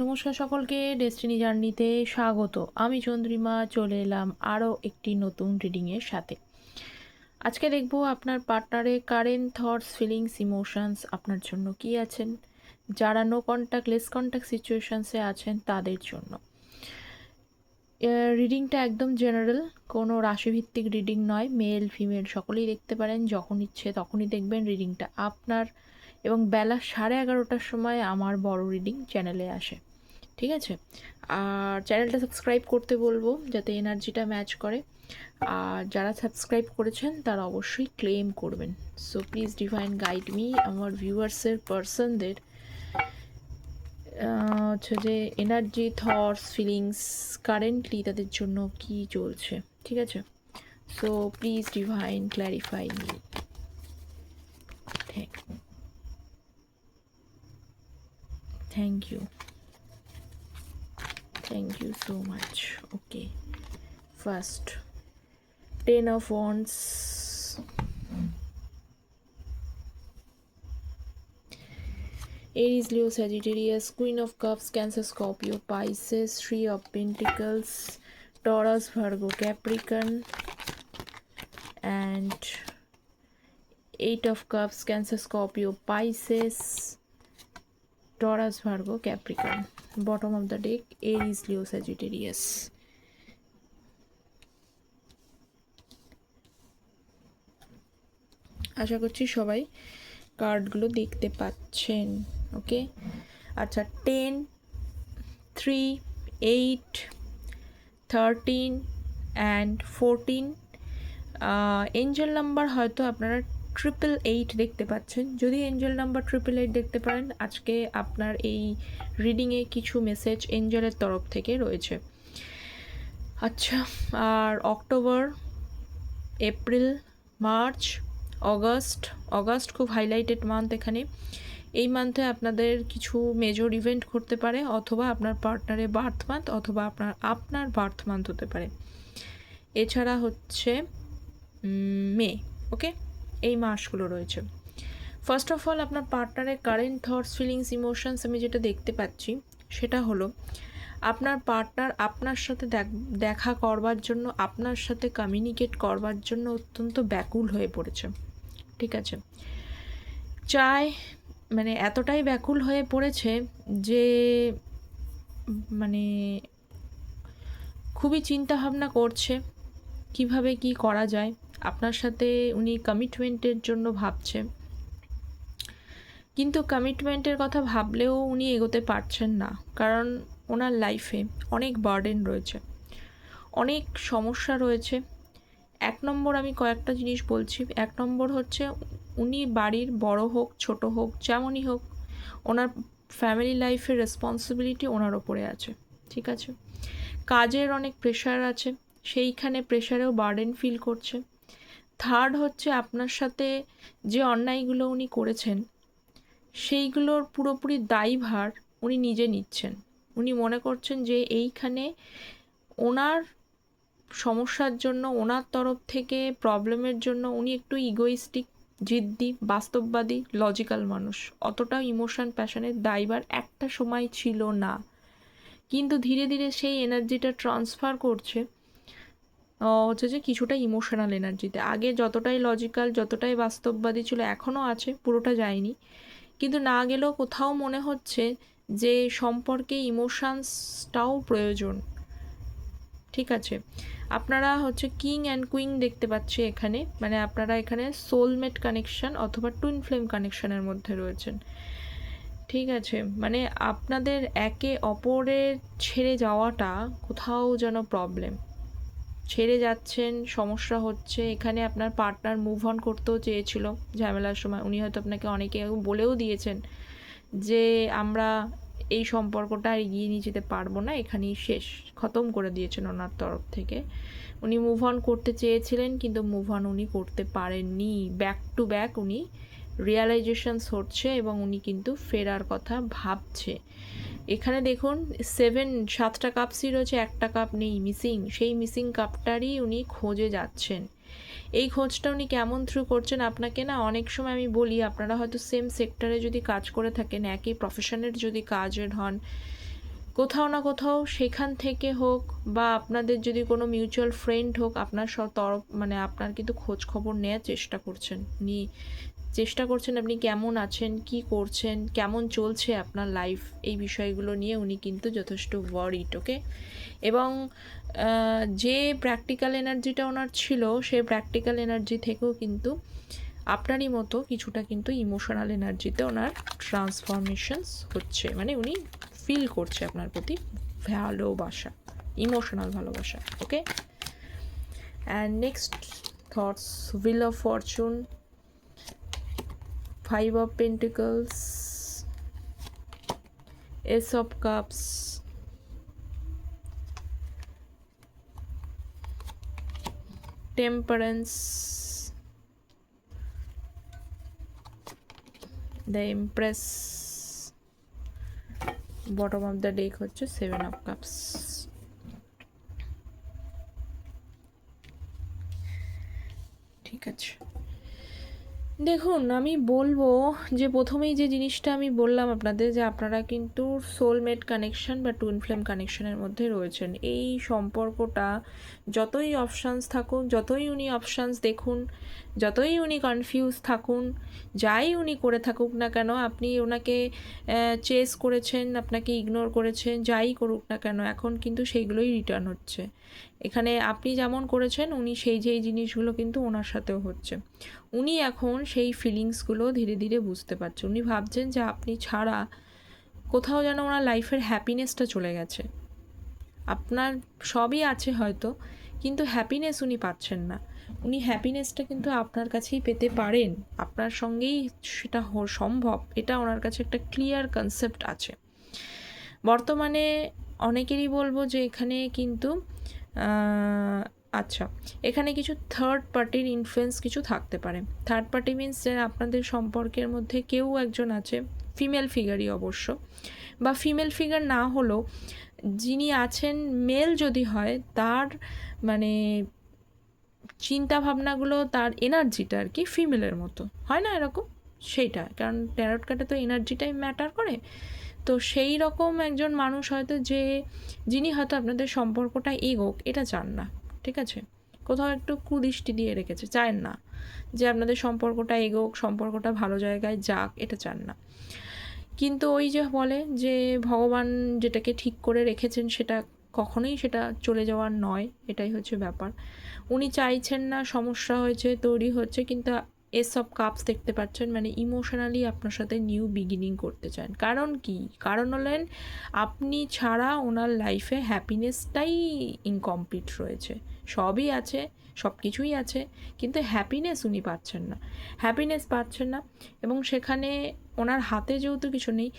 নমস্কার সকলকে ডেস্টিনি জার্নিতে স্বাগত। আমি চন্দ্রিমা, চলে এলাম আরও একটি নতুন রিডিংয়ের সাথে। আজকে দেখব আপনার পার্টনারে কারেন্ট থটস ফিলিংস ইমোশনস আপনার জন্য কি আছেন? যারা নো কন্ট্যাক্ট লেস কন্ট্যাক্ট সিচুয়েশনসে আছেন তাদের জন্য। রিডিংটা একদম জেনারেল কোনো রাশিভিত্তিক রিডিং নয় মেল ফিমেল সকলেই দেখতে পারেন, যখন ইচ্ছে তখনই দেখবেন রিডিংটা আপনার এবং বেলা সাড়ে এগারোটার সময় আমার বড় রিডিং চ্যানেলে আসে। ঠিক আছে? আর চ্যানেলটা সাবস্ক্রাইব করতে বলব যাতে এনার্জিটা ম্যাচ করে। আর যারা সাবস্ক্রাইব করেছেন, তারা অবশ্যই ক্লেম করবেন। So please divine guide me আমার ভিউয়ার্সের পার্সনদের হচ্ছে যে এনার্জি থটস ফিলিংস কারেন্টলি তাদের জন্য কি চলছে। ঠিক আছে? So please divine clarify me thank thank you thank you so much okay first ten of ones Aries, Leo, Sagittarius, Queen of Cups, Cancer, Scorpio, Pisces, Three of Pentacles, Taurus, Virgo, Capricorn, and Eight of Cups, Cancer, Scorpio, Pisces, Taurus, Virgo, Capricorn. Bottom of the deck, Aries, Leo, Sagittarius. আশা করছি সবাই কার্ডগুলো দেখতে পাচ্ছেন okay আচ্ছা ten three eight thirteen and fourteen angel number হয়তো আপনারা triple eight দেখতে পাচ্ছেন। যদি এঞ্জেল নাম্বার ট্রিপল এইট দেখতে পারেন, আজকে আপনার এই রিডিংয়ে কিছু মেসেজ এঞ্জেলের তরফ থেকে রয়েছে। আচ্ছা আর October April March August August খুব হাইলাইটেড মান্থ এখানে। এই মান্থে আপনাদের কিছু মেজর ইভেন্ট করতে পারে, অথবা আপনার পার্টনারের বার্থ মান্থ অথবা আপনার আপনার বার্থ মান্থ হতে পারে। এছাড়া হচ্ছে মে ওকে এই মাসগুলো রয়েছে। ফার্স্ট অফ অল আপনার পার্টনারের কারেন্ট থটস ফিলিংস ইমোশনস আমি যেটা দেখতে পাচ্ছি, সেটা হলো, আপনার পার্টনার আপনার সাথে দেখা করবার জন্য, আপনার সাথে কমিউনিকেট করবার জন্য অত্যন্ত ব্যাকুল হয়ে পড়েছে। ঠিক আছে? চায় মানে এতটাই ব্যাকুল হয়ে পড়েছে যে মানে খুবই চিন্তা ভাবনা করছে, কীভাবে কি করা যায়। আপনার সাথে উনি কমিটমেন্টের জন্য ভাবছে। কিন্তু কমিটমেন্টের কথা ভাবলেও উনি এগোতে পারছেন না, কারণ ওনার লাইফে অনেক বার্ডেন রয়েছে, অনেক সমস্যা রয়েছে। এক নম্বর আমি কয়েকটা জিনিস বলছি। এক নম্বর হচ্ছে উনি বাড়ির বড় হোক, ছোট হোক, যেমনই হোক, ওনার ফ্যামিলি লাইফের রেসপন্সিবিলিটি ওনার ওপরে আছে, ঠিক আছে? কাজের অনেক প্রেশার আছে, সেইখানে প্রেশারেও বার্ডেন ফিল করছে। থার্ড হচ্ছে আপনার সাথে যে অন্যায়গুলো উনি করেছেন, সেইগুলোর পুরোপুরি দায়ভার উনি নিজে নিচ্ছেন। উনি মনে করছেন যে এইখানে ওনার সমস্যার জন্য, ওনার তরফ থেকে প্রবলেমের জন্য উনি একটু ইগোইস্টিক জিদ্দি, বাস্তববাদী লজিক্যাল মানুষ। অতটা ইমোশন প্যাশনের দায়বার একটা সময় ছিল না। কিন্তু ধীরে ধীরে সেই এনার্জিটা ট্রান্সফার করছে। হচ্ছে যে কিছুটা ইমোশনাল এনার্জিতে আগে যতটাই লজিক্যাল যতটাই বাস্তববাদী ছিল এখনও আছে, পুরোটা যায়নি। কিন্তু না গেলেও কোথাও মনে হচ্ছে যে সম্পর্কে ইমোশানসটাও প্রয়োজন। ঠিক আছে? আপনারা হচ্ছে কিং অ্যান্ড কুইং দেখতে পাচ্ছি এখানে। মানে আপনারা এখানে সোলমেট কানেকশান অথবা টুইন ফ্লেম কানেকশানের মধ্যে রয়েছেন। ঠিক আছে? মানে আপনাদের একে অপরের ছেড়ে যাওয়াটা কোথাও যেন প্রবলেম ছেড়ে যাচ্ছেন, সমস্যা হচ্ছে। এখানে আপনার পার্টনার মুভ অন করতেও চেয়েছিল ঝামেলার সময়। উনি হয়তো আপনাকে অনেকে বলেও দিয়েছেন যে, আমরা এই সম্পর্কটা এগিয়ে নিয়ে যেতে পারব না। এখানেই শেষ। খতম করে দিয়েছেন ওনার তরফ থেকে। উনি মুভ অন করতে চেয়েছিলেন, কিন্তু মুভ অন উনি করতে পারেননি। ব্যাক টু ব্যাক উনি রিয়ালাইজেশনস হচ্ছে এবং উনি কিন্তু ফেরার কথা ভাবছে। এখানে দেখুন সেভেন সাতটা কাপ সি রয়েছে একটা কাপ নেই মিসিং সেই মিসিং কাপটারই উনি খোঁজে যাচ্ছেন। এই খোঁজটা উনি কেমন থ্রু করছেন আপনাকে না অনেক সময় আমি বলি, আপনারা হয়তো সেম সেক্টরে যদি কাজ করে থাকেন, একই প্রফেশনের যদি কাজের হন কোথাও না কোথাও সেখান থেকে হোক বা আপনাদের যদি কোনো মিউচুয়াল ফ্রেন্ড হোক, আপনার সব তরফ মানে আপনার কিন্তু খোঁজ খবর নেওয়ার চেষ্টা করছেন। উনি চেষ্টা করছেন আপনি কেমন আছেন, কি করছেন, কেমন চলছে আপনার লাইফ এই বিষয়গুলো নিয়ে উনি কিন্তু যথেষ্ট ওয়ারিড ওকে এবং যে প্র্যাকটিক্যাল এনার্জিটা ওনার ছিল সেই প্র্যাকটিক্যাল এনার্জি থেকেও কিন্তু আপনারই মতো কিছুটা কিন্তু ইমোশনাল এনার্জিতে ওনার ট্রান্সফরমেশনস হচ্ছে। মানে উনি ফিল করছে আপনার প্রতি, ভালোবাসা ইমোশনাল ভালোবাসা okay and next thoughts wheel of fortune five of pentacles ace of cups temperance, the empress bottom of the deck হচ্ছে সেভেন অফ কাপস ঠিক আছে। দেখুন, আমি বলব যে প্রথমেই যে জিনিসটা আমি বললাম আপনাদের যে আপনারা কিন্তু সোলমেট কানেকশন বা টুইন ফ্লেম কানেকশনের মধ্যে রয়েছেন। এই সম্পর্কটা যতই অপশানস থাকুক, যতই উনি অপশানস দেখুন যতই উনি কনফিউজ থাকুন, যাই উনি করে থাকুক না কেন, আপনি ওনাকে চেস করেছেন, আপনাকে ইগনোর করেছেন, যাই করুক না কেন, এখন কিন্তু সেইগুলোই রিটার্ন হচ্ছে। এখানে আপনি যেমন করেছেন, উনি সেই যেই জিনিসগুলো কিন্তু ওনার সাথেও হচ্ছে। উনি এখন সেই ফিলিংসগুলো ধীরে ধীরে বুঝতে পারছে। উনি ভাবছেন যে আপনি ছাড়া কোথাও যেন ওনার লাইফের হ্যাপিনেসটা চলে গেছে। আপনার সবই আছে হয়তো কিন্তু হ্যাপিনেস উনি পাচ্ছেন না। উনি হ্যাপিনেসটা কিন্তু আপনার কাছেই পেতে পারেন। আপনার সঙ্গেই সেটা সম্ভব। এটা ওনার কাছে একটা ক্লিয়ার কনসেপ্ট আছে। বর্তমানে অনেকেরই বলব যে এখানে কিন্তু আচ্ছা এখানে কিছু থার্ড পার্টির ইনফ্লুয়েন্স কিছু থাকতে পারে। থার্ড পার্টি মিনস যে আপনাদের সম্পর্কের মধ্যে কেউ একজন আছে ফিমেল ফিগারই অবশ্য। বা ফিমেল ফিগার না হলেও যিনি আছেন, মেল যদি হয়, তার মানে চিন্তা ভাবনাগুলো তার এনার্জিটা আর কি ফিমেলের মতো। হয় না এরকম? সেইটা। কারণ ট্যারট কার্ডে তো এনার্জিটাই ম্যাটার করে। তো সেই রকম একজন মানুষ হয়তো যে, যিনি হয়তো আপনাদের সম্পর্কটা এগোক, এটা চান না। ঠিক আছে? কোথাও একটু কুদৃষ্টি দিয়ে রেখেছে, চান না। যে আপনাদের সম্পর্কটা এগোক, সম্পর্কটা ভালো জায়গায় যাক, এটা চান না। কিন্তু ওই যে বলে যে ভগবান যেটাকে ঠিক করে রেখেছেন সেটা কখনোই সেটা চলে যাওয়ার নয়, এটাই হচ্ছে ব্যাপার। উনি চাইছেন না, সমস্যা হয়েছে, তৈরি হচ্ছে, কিন্তু এসব কাপস দেখতে পাচ্ছেন মানে ইমোশনালি আপনার সাথে নিউ বিগিনিং করতে চান। কারণ কি? কারণ হলেন আপনি ছাড়া ওনার লাইফে হ্যাপিনেসটাই ইনকমপ্লিট রয়েছে। সবই আছে সব কিছুই আছে, কিন্তু হ্যাপিনেস উনি পাচ্ছেন না। হ্যাপিনেস পাচ্ছেন না এবং সেখানে ওনার হাতে যেহেতু কিছু নেই,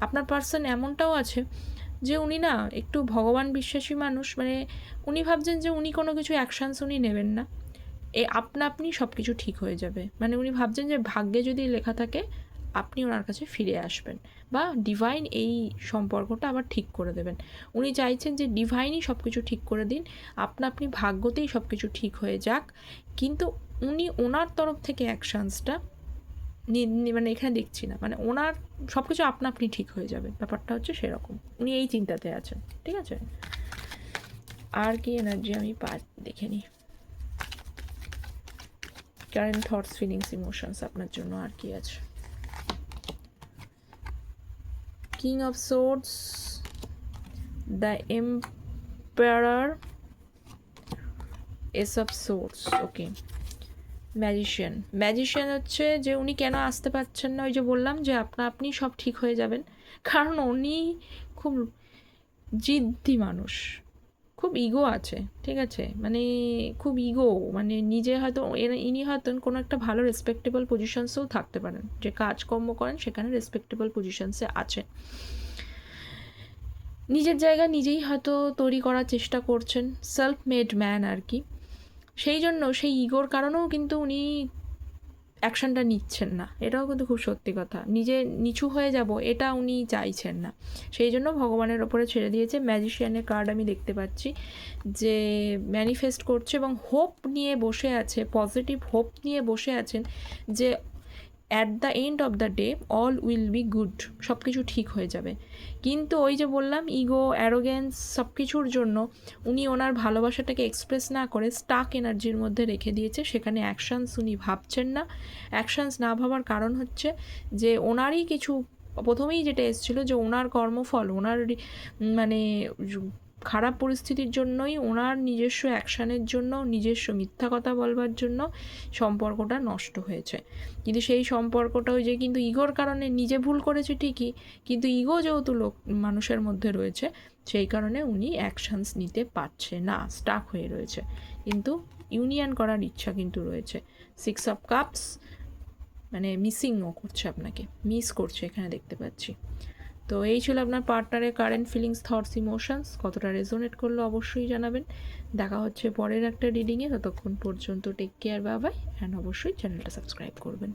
আপনার পার্সন এমনটাও আছে যে উনি না একটু ভগবান বিশ্বাসী মানুষ মানে উনি ভাবছেন যে উনি কোনো কিছু অ্যাকশানস উনি নেবেন না। এ আপনা, আপনি সব কিছু ঠিক হয়ে যাবে। মানে উনি ভাবছেন যে ভাগ্যে যদি লেখা থাকে, আপনি ওনার কাছে ফিরে আসবেন বা ডিভাইন এই সম্পর্কটা আবার ঠিক করে দেবেন। উনি চাইছেন যে ডিভাইনই সব কিছু ঠিক করে দিন, আপনা, আপনি ভাগ্যতেই সব কিছু ঠিক হয়ে যাক। কিন্তু উনি ওনার তরফ থেকে অ্যাকশানসটা মানে এখানে দেখছি না। মানে ওনার সব কিছু আপনা আপনি ঠিক হয়ে যাবে। ব্যাপারটা হচ্ছে সেরকম। উনি এই চিন্তাতে আছেন, ঠিক আছে? আর কি এনার্জি আমি পা, দেখে নিই। কারেন্ট থটস ফিলিংস ইমোশনস আপনার জন্য আর কি আছে? King of swords the empress ace of swords okay magician magician হচ্ছে যে উনি কেন আসতে পারছেন না, ওই যে বললাম যে আপনা আপনি সব ঠিক হয়ে যাবেন। কারণ উনি খুব জিদ্দি মানুষ। খুব ইগো আছে, ঠিক আছে? মানে খুব ইগো মানে নিজে হয়তো ইনি হয়তো কোনো একটা ভালো রেসপেক্টেবল পজিশনসেও থাকতে পারেন। যে কাজকর্ম করেন, সেখানে রেসপেক্টেবল পজিশনসে আছেন। নিজের জায়গা নিজেই হয়তো তৈরি করার চেষ্টা করছেন সেলফ মেড ম্যান আর কি। সেই জন্য সেই ইগোর কারণেও কিন্তু উনি অ্যাকশনটা নিচ্ছেন না। এটাও কিন্তু খুব সত্যি কথা। নিজে নিচু হয়ে যাব, এটা উনি চাইছেন না। সেই জন্য ভগবানের ওপরে ছেড়ে দিয়েছে। ম্যাজিশিয়ানের কার্ড আমি দেখতে পাচ্ছি যে ম্যানিফেস্ট করছে এবং হোপ নিয়ে বসে আছে পজিটিভ হোপ নিয়ে বসে আছেন যে at the end of the day all will be good সব কিছু ঠিক হয়ে যাবে। কিন্তু ওই যে বললাম ইগো অ্যারোগেন্স সব কিছুর জন্য উনি ওনার ভালোবাসাটাকে এক্সপ্রেস না করে স্টাক এনার্জির মধ্যে রেখে দিয়েছে। সেখানে অ্যাকশানস উনি ভাবছেন না। অ্যাকশানস না ভাবার কারণ হচ্ছে যে ওনারই কিছু, প্রথমেই যেটা এসেছিল যে ওনার কর্মফল, ওনার মানে খারাপ পরিস্থিতির জন্যই ওনার নিজস্ব অ্যাকশানের জন্য, নিজস্ব মিথ্যা কথা বলবার জন্য সম্পর্কটা নষ্ট হয়েছে। কিন্তু সেই সম্পর্কটা ওই যে কিন্তু ইগোর কারণে নিজে ভুল করেছে ঠিকই, কিন্তু ইগো যেহেতু লোক, মানুষের মধ্যে রয়েছে, সেই কারণে উনি অ্যাকশানস নিতে পারছে না স্টাক হয়ে রয়েছে। কিন্তু ইউনিয়ন করার ইচ্ছা কিন্তু রয়েছে। সিক্স অফ কাপস মানে মিসিংও করছে আপনাকে মিস করছে, এখানে দেখতে পাচ্ছি। তো এই ছিল আপনার পার্টনারের কারেন্ট ফিলিংস থটস ইমোশনস কতটা রেজোনেট করল অবশ্যই জানাবেন। দেখা হচ্ছে পরের একটা রিডিংয়ে ততক্ষণ পর্যন্ত টেক কেয়ার বাবাই অ্যান্ড অবশ্যই চ্যানেলটা সাবস্ক্রাইব করবেন।